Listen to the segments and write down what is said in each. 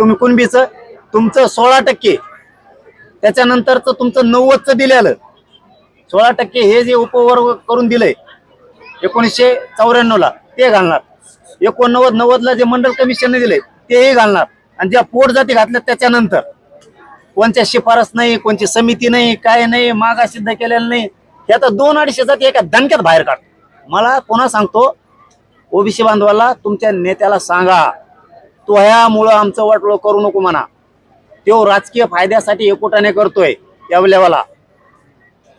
तुम्ही कुणबीचं? तुमचं सोळा टक्के. त्याच्यानंतरचं तुमचं नव्वदचं दिलेलं. सोळा टक्के हे जे उपवर्ग करून दिलंय एकोणीसशे चौऱ्याण्णवला ते घालणार. एकोणनव्वद नव्वदला जे मंडल कमिशनने दिले तेही घालणार. आणि ज्या पोट जाती घातल्या त्याच्यानंतर कोणत्या शिफारस नाही कोणची समिती नाही काय नाही मागा सिद्ध केलेलं नाही हे आता दोन अडीचशे जाती एका दणक्यात बाहेर काढ. मला पुन्हा सांगतो ओबीसी बांधवाला तुमच्या नेत्याला सांगा. तो आमचं वाटोळ करू नको म्हणा. तो राजकीय फायद्यासाठी एकोटाने करतोय त्या लेवाला.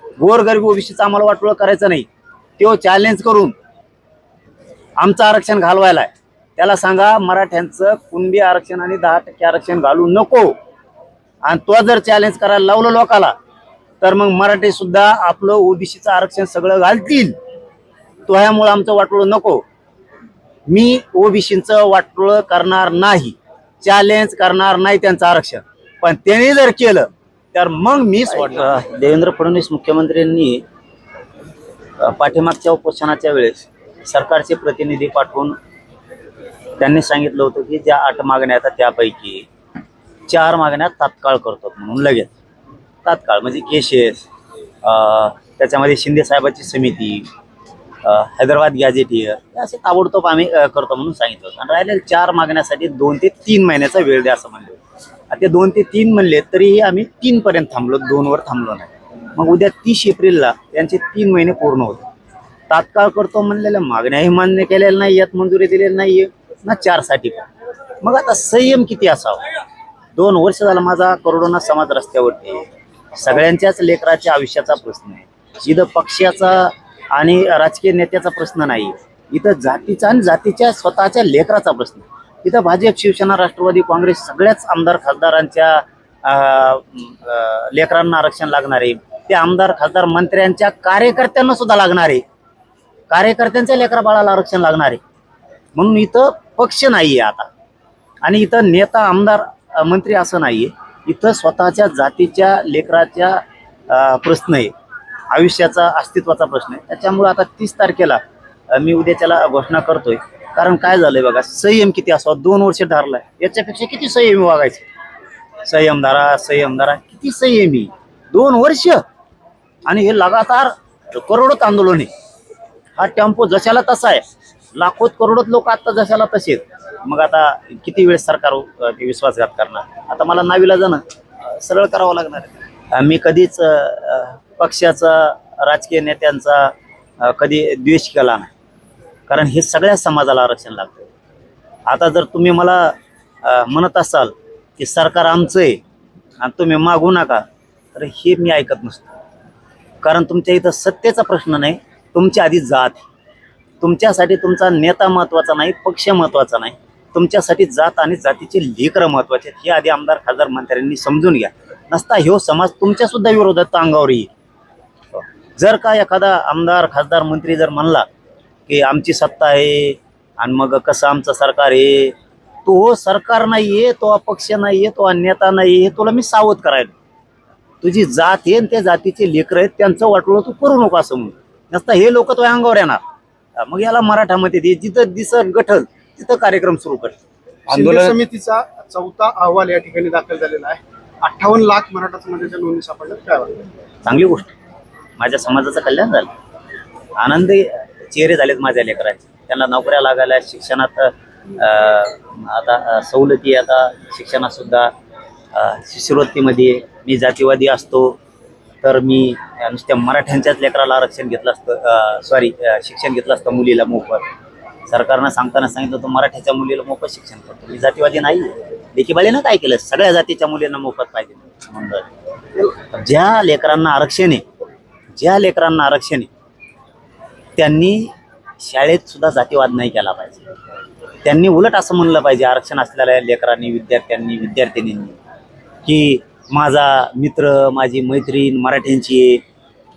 गोरगरीब ओबीसीचं आम्हाला वाटोळ करायचं नाही. तो चॅलेंज करून आमचं आरक्षण घालवायला आहे त्याला सांगा मराठ्यांचं कुणबी आरक्षण आणि दहा टक्के आरक्षण घालू नको. आणि तो जर चॅलेंज करायला लावलं लोकाला तर मग मराठी सुद्धा आपलं ओबीसीचं आरक्षण सगळं घालतील. तो ह्यामुळं आमचं वाटलं नको. मी ओबीसीचं वाटोळं करणार नाही चॅलेंज करणार नाही त्यांचं आरक्षण. पण त्यांनी जर केलं तर मग मी वाटलं देवेंद्र फडणवीस मुख्यमंत्र्यांनी पाठीमागच्या उपोषणाच्या वेळेस सरकारचे प्रतिनिधी पाठवून त्यांनी सांगितलं होतं की ज्या आठ मागण्या आहेत त्यापैकी चार मागण्या तात्काळ करतो म्हणून लगेच. तात्काळ म्हणजे केसेस त्याच्यामध्ये शिंदे साहेबाची समिती हैदराबाद गॅजेट इयर असे ताबडतोब आम्ही करतो म्हणून सांगितलं होतं. आणि राहिले चार मागण्यासाठी दोन ते तीन महिन्याचा वेळ द्या असं म्हणले आता ते दोन ते तीन म्हणले तरीही आम्ही तीन पर्यंत थांबलो दोनवर थांबलो नाही. मग उद्या तीस एप्रिलला त्यांचे तीन महिने पूर्ण होते तात्काळ करतो म्हणलेल्या मागण्याही मान्य केलेल्या नाही यात मंजुरी दिलेली नाही ना चारसाठी पण. मग आता संयम किती असावा? दोन वर्ष झाला माझा करोडोना समाज रस्त्यावरती सगळ्यांच्याच लेकराच्या आयुष्याचा प्रश्न आहे. जिथं पक्षाचा आणि राजकीय नेत्याचा प्रश्न नाही. इथं जातीचा आणि जातीच्या स्वतःच्या लेकराचा प्रश्न. इथं भाजप शिवसेना राष्ट्रवादी काँग्रेस सगळ्याच आमदार खासदारांच्या लेकरांना आरक्षण लागणार. आहे ते आमदार खासदार मंत्र्यांच्या कार्यकर्त्यांना सुद्धा लागणार. आहे कार्यकर्त्यांच्या लेकरा बाळाला आरक्षण लागणार. आहे म्हणून इथं पक्ष नाही आहे आता. आणि इथं नेता आमदार मंत्री असं नाही आहे इथं स्वतःच्या जातीच्या लेकराच्या प्रश्न आहे. आयुष्याचा अस्तित्वाचा प्रश्न आहे. त्याच्यामुळं आता तीस तारखेला मी उद्याच्याला घोषणा करतोय. कारण काय झालंय बघा संयम किती असावा दोन वर्ष धरलाय याच्यापेक्षा किती संयमी वागायचे? संयम धरा संयम धरा किती संयमी? दोन वर्ष. आणि हे लगातार करोडोत आंदोलन आहे. हा टेम्पो जशाला तसा आहे. लाखोत करोडोत लोक आता जशाला तसे आहेत. मग आता किती वेळ सरकार ते विश्वासघात करणार? आता मला नावीला जाणं सरळ करावं लागणार आहे. मी कधीच पक्षाचा राजकीय नेत्यांचा कधी द्वेष केला नाही. कारण हे सगळ्या समाजाला आरक्षण लागतं आता जर तुम्ही मला म्हणत असाल की सरकार आमचं आहे आणि तुम्ही मागू नका तर हे मी ऐकत नसतो. कारण तुमच्या इथं सत्तेचा प्रश्न नाही तुमच्या आधी जात. तुमच्यासाठी तुमचा नेता महत्त्वाचा नाही पक्ष महत्त्वाचा नाही. तुमच्यासाठी जात आणि जातीचे लेकरं महत्त्वाचे आहेत. हे आधी आमदार खासदार मंत्र्यांनी समजून घ्या. नसता ह्यो समाज तुमच्यासुद्धा विरोधात अंगावर येईल. जर का एखादा आमदार खासदार मंत्री जर म्हणला की आमची सत्ता आहे आणि मग कसं आमचं सरकार आहे तो सरकार नाहीये तो पक्ष नाहीये तो नेता नाहीये हे तुला मी सावध करायला. तुझी जात आहे आणि त्या जातीचे लेकर आहेत त्यांचं वाटलं तू करू नको असं म्हणून. नसता हे लोक तो अंगावर येणार. मग याला मराठामध्ये दे जिथं दिसत गठल तिथं कार्यक्रम सुरू कर. शिंदे समितीचा चौथा अहवाल या ठिकाणी दाखल झालेला आहे. अठ्ठावन्न लाख मराठा समाजाच्या नोंदी काय वाटतं? चांगली गोष्ट. माझ्या समाजाचं कल्याण झालं. आनंदी चेहरे झालेत माझ्या लेकरांचे. त्यांना नोकऱ्या लागायला शिक्षणात आता सवलती आता शिक्षणात सुद्धा शिष्यवृत्तीमध्ये मी जातीवादी असतो तर मी नुसत्या मराठ्यांच्याच लेकराला आरक्षण घेतलं असतं सॉरी शिक्षण घेतलं असतं मुलीला मोफत. सरकारनं सांगताना सांगितलं तो मराठ्याच्या मुलीला मोफत शिक्षण करतो. मी जातीवादी नाही लेखीबाळीनं काय केलं? सगळ्या जातीच्या मुलींना मोफत पाहिजे. म्हणलं ज्या लेकरांना आरक्षण आहे ज्या लेकरांना आरक्षण आहे त्यांनी शाळेत सुद्धा जातीवाद नाही केला पाहिजे. त्यांनी उलट असं म्हणलं पाहिजे आरक्षण असलेल्या लेकरांनी विद्यार्थ्यांनी विद्यार्थिनींनी की माझा मित्र माझी मैत्रीण मराठ्यांची आहे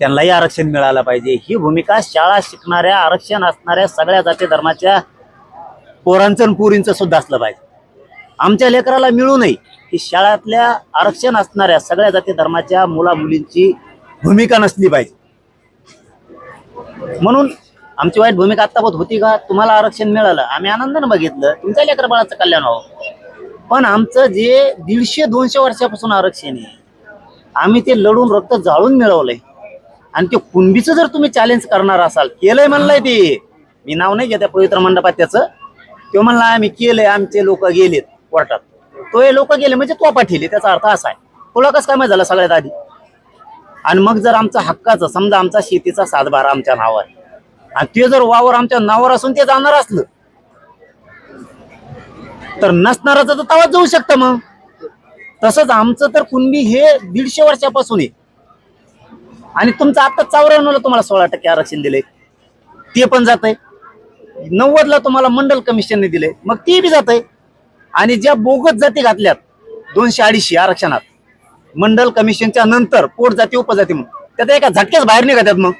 त्यांनाही आरक्षण मिळालं पाहिजे. ही भूमिका शाळा शिकणाऱ्या आरक्षण असणाऱ्या सगळ्या जाती धर्माच्या पोरांचं आणि पुरींचं सुद्धा असलं पाहिजे. आमच्या लेकराला मिळू नये की शाळातल्या आरक्षण असणाऱ्या सगळ्या जाती धर्माच्या मुला मुलींची भूमिका नसली पाहिजे. म्हणून आमची वाईट भूमिका आत्तापत होती का तुम्हाला आरक्षण मिळालं आम्ही आनंदानं बघितलं तुमच्या लेकर बाळाचं कल्याण व्हावं. पण आमचं जे दीडशे दोनशे वर्षापासून आरक्षण आहे आम्ही ते लढून रक्त जाळून मिळवलंय. आणि ते कुणबीचं जर तुम्ही चॅलेंज करणार असाल केलंय म्हणलंय ते. मी नाव नाही घेत्या पवित्र मंडपात त्याचं. तो म्हणला आम्ही केलंय आमचे लोक गेलेत कोर्टात. तो हे लोक गेले म्हणजे तो पाठिले त्याचा अर्थ असा आहे. तुला कसं काय माहिती झालं सगळ्यात आधी? आणि मग जर आमचा हक्काचं समजा आमचा शेतीचा सातबारा आमच्या नावावर आहे. आणि ते जर वावर आमच्या नावावर असून ते जाणार असलं तर नसणाराच तर तवाच जाऊ शकतं मग. तसंच आमचं तर कुणबी हे दीडशे वर्षापासून आहे. आणि तुमचं आता चौऱ्याण्णवला तुम्हाला सोळा टक्के आरक्षण दिले ते पण जात आहे नव्वदला तुम्हाला मंडल कमिशनने दिले मग ते बी जात आहे आणि ज्या बोगत जाती घातल्यात दोनशे अडीचशे आरक्षणात मंडल कमिशनच्या नंतर पोटजाती उपजाती म्हणून. त्यात एका झटक्याच बाहेर निघतात मग.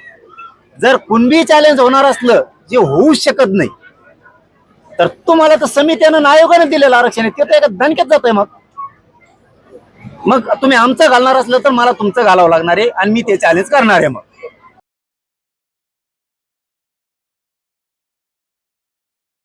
जर कुणबी चॅलेंज होणार असलं जे होऊ शकत नाही तर तुम्हाला तर समित्यानं आयोगाने दिलेलं आरक्षण आहे. ते तर एका दणक्यात जात आहे मग. मग तुम्ही आमचं घालणार असलं तर मला तुमचं घालावं लागणार आहे आणि मी ते चॅलेंज करणार आहे मग.